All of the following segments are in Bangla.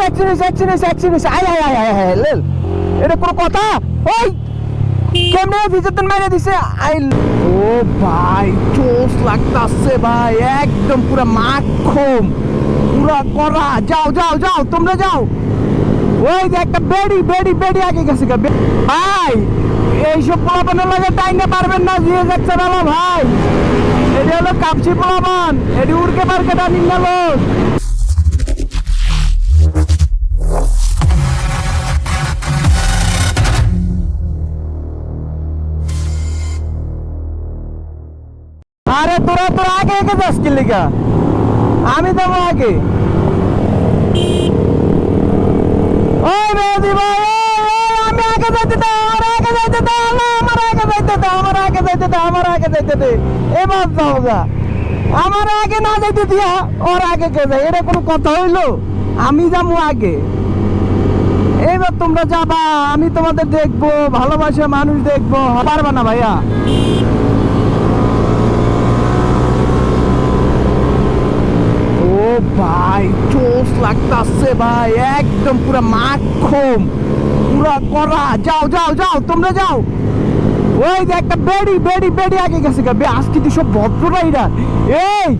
অ্যাক্সিডেন্ট হয়েছে অ্যাক্সিডেন্ট হয়েছে আয় আয় আয় আয় আয়, লেল। এটা কোনো কথা? ওই! কেমনে ভিজেতন মাইরে দিছে? আই ও ভাই চোস লাগতাছে ভাই, একদম পুরো মাখম। পুরা করা। যাও যাও যাও, তোমরা যাও। ওই যে একটা বেডি বেডি বেডি আগে গেছে ভাই, এইসব পোলাপানের লাগে টাইনে পারবেন না দিয়ে যাচ্ছে না ভাই। এটি হলো কাপসি পোলাপান, এটি উড়কে পারকে টানি না লোক আরে তোরা তোরা আগে আগে যাস কি লিগা আমি যাব আগে। ওই ভাই আমি আগে যাইতে দাও আমার আগে যাইতে দাও আমার আগে যাইতে দাও আমার আগে যাইতে দাও আমার আগে যাইতে দে। এবার যাও গা। আমার আগে না যাইতে দিয়া, ওর আগে কে যায় এটা কোনো কথা হইল? আমি যাব আগে। এইবার তোমরা যাবা, আমি তোমাদের দেখব, ভালোবাসা মানুষ দেখব। পারবা না ভাইয়া ও ভাই চোস লাগতাছে ভাই, একদম পুরা মাখম পুরা করা, যাও যাও যাও, তোমরা যাও। ওই যে একটা বেডি বেডি বেডি আগে গেছে বে, আজকে তো সব ভদ্র রাইডার এই,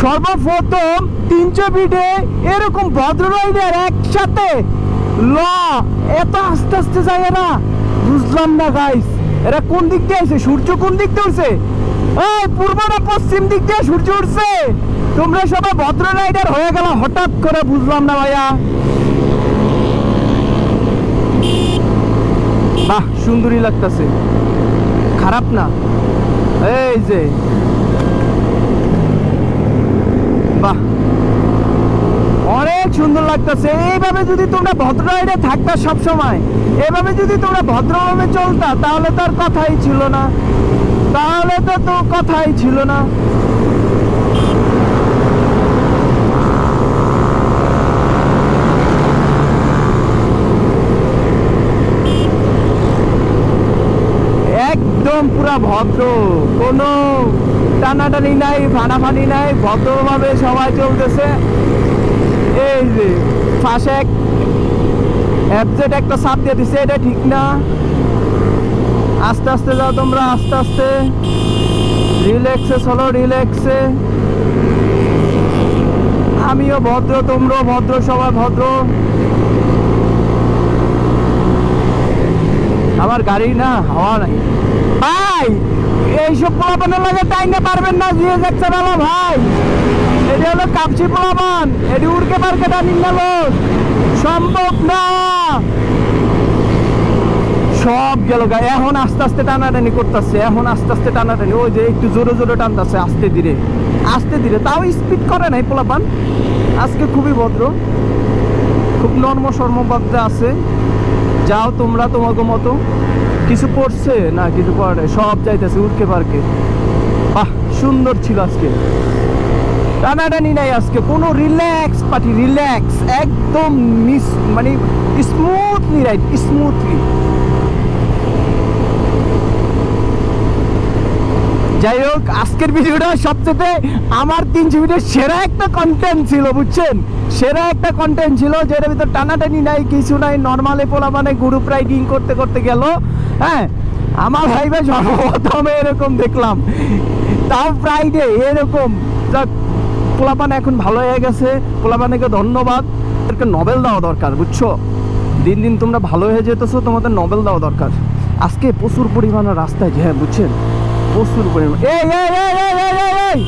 সর্বপ্রথম তিনশো বিডে এরকম ভদ্র রাইডার একসাথে। ল, এত আস্তে আস্তে যায় এরা। বুঝলাম না গাইস এরা কোন দিক দিয়ে আছে সূর্য কোন দিক দিয়ে উঠছে? এই, পূর্ব না পশ্চিম দিক দিয়ে সূর্য উঠছে। তোমরা সবাই ভদ্র রাইডার হয়ে গেল, হঠাৎ করে বুঝলাম না ভাইয়া। বাহ সুন্দরী লাগতেছে। খারাপ না? এই যে। বাহ। অনেক সুন্দর লাগতেছে। এইভাবে যদি তোমরা ভদ্র রাইডে থাকতা সব সময় এভাবে যদি তোমরা ভদ্রভাবে চলতা, তাহলে তো আর কথাই ছিল না। তাহলে তো তো কথাই ছিল না একদম পুরা ভদ্র। কোনো টানাটানি নাই, ফানাফানি নাই, ভদ্রভাবে সবাই চলতেছে। এই যে পাশে এক অ্যাবজেট একটা সাপ দিয়ে দিছে, এটা ঠিক না। আস্তে আস্তে যাও তোমরা, আস্তে আস্তে। রিল্যাক্সে, চলো রিল্যাক্সে। আমিও ভদ্র, তোমরাও ভদ্র, সবাই ভদ্র। আমার গাড়ি না, হাওয়া নাই। ভাই, এইসব পোলাপানের লাগে টাইনে পারবেন না দিয়ে যাচ্ছে না ভাই। এটি হলো কাপসি পোলাপান, এটি উড়কে পারকে টানি না লোক। সম্ভব না। সব গেল গা, এখন আস্তে আস্তে টানাটানি করতেছে, এখন আস্তে আস্তে টানাটানি। ওই যে একটু জোরে জোরে টানতেছে, আস্তে ধীরে আস্তে ধীরে। তাও স্পিড করে নাই পোলাপান। আজকে খুবই ভদ্র। খুব নর্ম সর্মবাদ্যে আছে। যাও তোমরা তোমাকে মতো। কিছু পড়ছে? না, কিছু পড়ে। সব যাইতেছে উঠকে পারকে। বাহ, সুন্দর ছিল আজকে। টানাটানি নাই আজকে, কোনো রিল্যাক্স পার্টি রিল্যাক্স একদম মিস মানে স্মুথলি রাইট স্মুথলি যাই হোক, আজকের ভিডিওটা সবচেয়ে আমার তিনশো ভিডিও সেরা একটা কন্টেন্ট ছিল, বুঝছেন? সেরা একটা কন্টেন্ট ছিল, যেটার ভিতর টানাটানি নাই, কিছু নাই নর্মালি পোলা মানে গ্রুপ রাইডিং করতে করতে গেল। হ্যাঁ আমার ভাইবে সর্বপ্রথম এরকম দেখলাম। তাও ফ্রাইডে এরকম। পোলাপান এখন ভালো হয়ে গেছে। পোলাপানকে ধন্যবাদ। এদেরকে নবেল দেওয়া দরকার, বুঝছ? দিন দিন তোমরা ভালো হয়ে যেতেছো, তোমাদের নবেল দেওয়া দরকার। আজকে প্রচুর পরিমাণে রাস্তায় হ্যাঁ বুঝছেন? প্রচুর পরিমাণ এই এই এই এই এই এই এই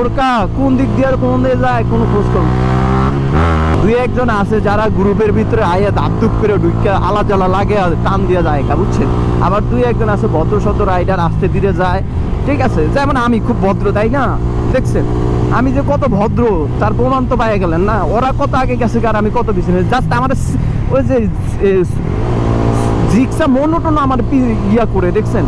বোরকা, কোন দিক দিয়ে আর কোন দিয়ে যায়, কোনো খোঁজ খবর দুই একজন আছে যারা গ্রুপের ভিতরে আয়া দাপ দুপ করে ঢুকে আলা জ্বালা লাগে আর টান দিয়ে যায় কা বুঝছেন? আবার দুই একজন আছে ভদ্র শত রাইডার, আস্তে ধীরে যায়। ঠিক আছে, যেমন আমি খুব ভদ্র, তাই না? দেখছেন? আমি যে কত ভদ্র, তার প্রমাণ তো পাইয়া গেলেন না। ওরা কত আগে গেছে আর আমি কত পিছনে জাস্ট আমার ওই যে জিক্সা মনোটন আমার ইয়া করে, দেখছেন?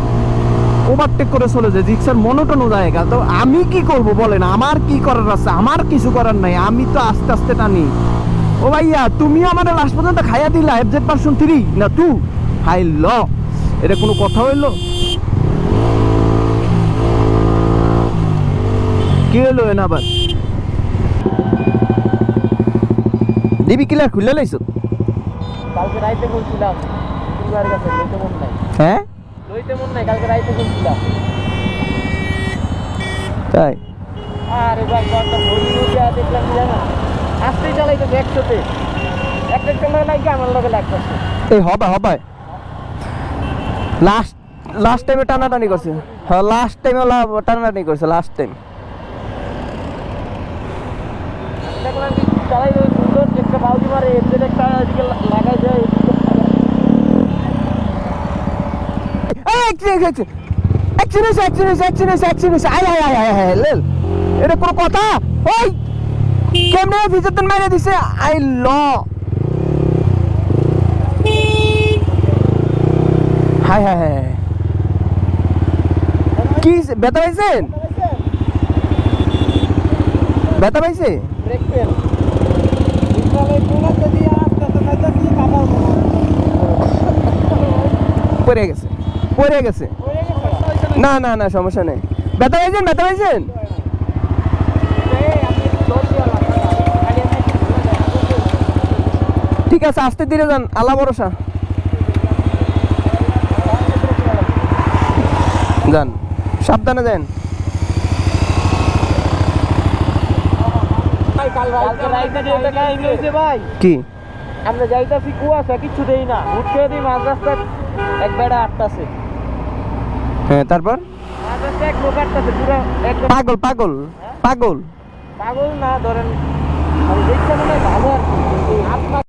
ওভারটেক করে চলে যায় রিক্সার মনোটনও জায়গা। তো আমি কি করব বলেন? আমার কি করার আছে? আমার কিছু করার নাই। আমি তো আস্তে আস্তে টানি। ও ভাইয়া তুমি আমার লাস্ট পর্যন্ত খাইয়া দিলা এফজেড পার্সন থ্রি না টু হাই ল এটা কোনো কথা হইল? কি হলো এন আবার? দিবি কিলার খুলে লাইছো? কালকে রাইতে বলছিলাম হ্যাঁ? লইতে মন নাই কালকে রাইতে বলছিলাম তাই? আরে ভাই কত বই নদী দেখলাম কি জানো? আসতেই চালাইতেছে একশোতে। একটা সময় লাগে আমার লগে লাগতেছে এই হবে হবে লাস্ট লাস্ট টাইমে টানাটানি করছে। হ্যাঁ লাস্ট টাইমে টানাটানি করছে লাস্ট টাইম দেখলাম চালাই সুন্দর একটা বাউজি মারে এদের একটা লাগাই যায় অ্যাকশন হয়েছে অ্যাকশন হয়েছে অ্যাকশন হয়েছে আয় আয় আয় আয় আয়, লেল, এটা কোনো কথা? ওই, কেমনে ভিজতন মাইরে দিছে? আই ল। হাই হাই হাই। কি? ব্যথা পাইছেন ব্যথা পাইছে? ব্রেক পেন পড়ে গেছে। পড়ে গেছে। না না না, সমস্যা নেই। ব্যথা পাইছেন ব্যথা পাইছেন? ঠিক আছে, আস্তে ধীরে যান, আল্লাহ ভরসা। যান, সাবধানে যান। কি? আমরা যাইতাছি কুয়াশা, কিচ্ছু দেই না। উঠতে দিই মাঝ রাস্তায়, এক বেড়া আটটাছে। হ্যাঁ তারপর? একদম পাগল পাগল পাগল। পাগল না ধরেন ভালো